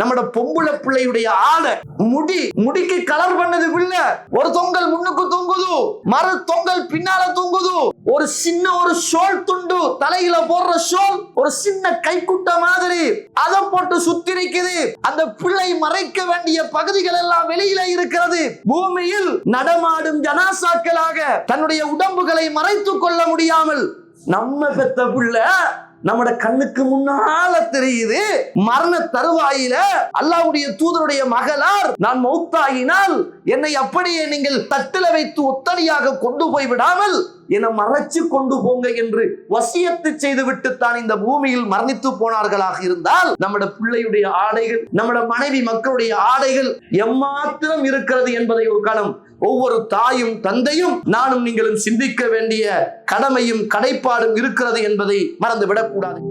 நம்மட பொம்புள பிள்ளையுடைய ஆடை முடி முடிக்கு கலர் பண்ணது பிள்ளை ஒரு தொங்கல் முன்னுக்கு தொங்குது மறு தொங்கல் பின்னால தொங்குது. ஒரு சின்ன ஒரு ஷோல் துண்டு தலையில போடுற ஷோல் ஒரு சின்ன கைக்குட்ட மாதிரி அதை போட்டு சுத்திரிக்குது. அந்த பிள்ளை மறைக்க வேண்டிய பகுதிகள் எல்லாம் வெளியில இருக்கிறது. பூமியில் நடமாடும் ஜனாசாக்களாக தன்னுடைய உடம்புகளை மறைத்துக் கொள்ள முடியாமல் நம்ம பெத்த பிள்ளை நம்மட கண்ணுக்கு முன்னால தெரியுது மரண தருவாயில அல்லாவுடைய தூதருடைய மகளார் நான் மௌத்தாகினால் என்னை அப்படியே நீங்கள் தட்டில வைத்து ஒத்தடியாக கொண்டு போய் விடாமல் என மறைச்சு கொண்டு போங்க என்று வசியத்து செய்து விட்டுத்தான் இந்த பூமியில் மரணித்து போனார்களாக இருந்தால் நம்மட பிள்ளையுடைய ஆடைகள் நம்மட மனைவி மக்களுடைய ஆடைகள் எம்மாத்திரம் இருக்கிறது என்பதை ஒரு காலம் ஒவ்வொரு தாயும் தந்தையும் நானும் நீங்களும் சிந்திக்க வேண்டிய கடமையும் கடைப்பாடும் இருக்கிறது என்பதை மறந்து விடக்கூடாது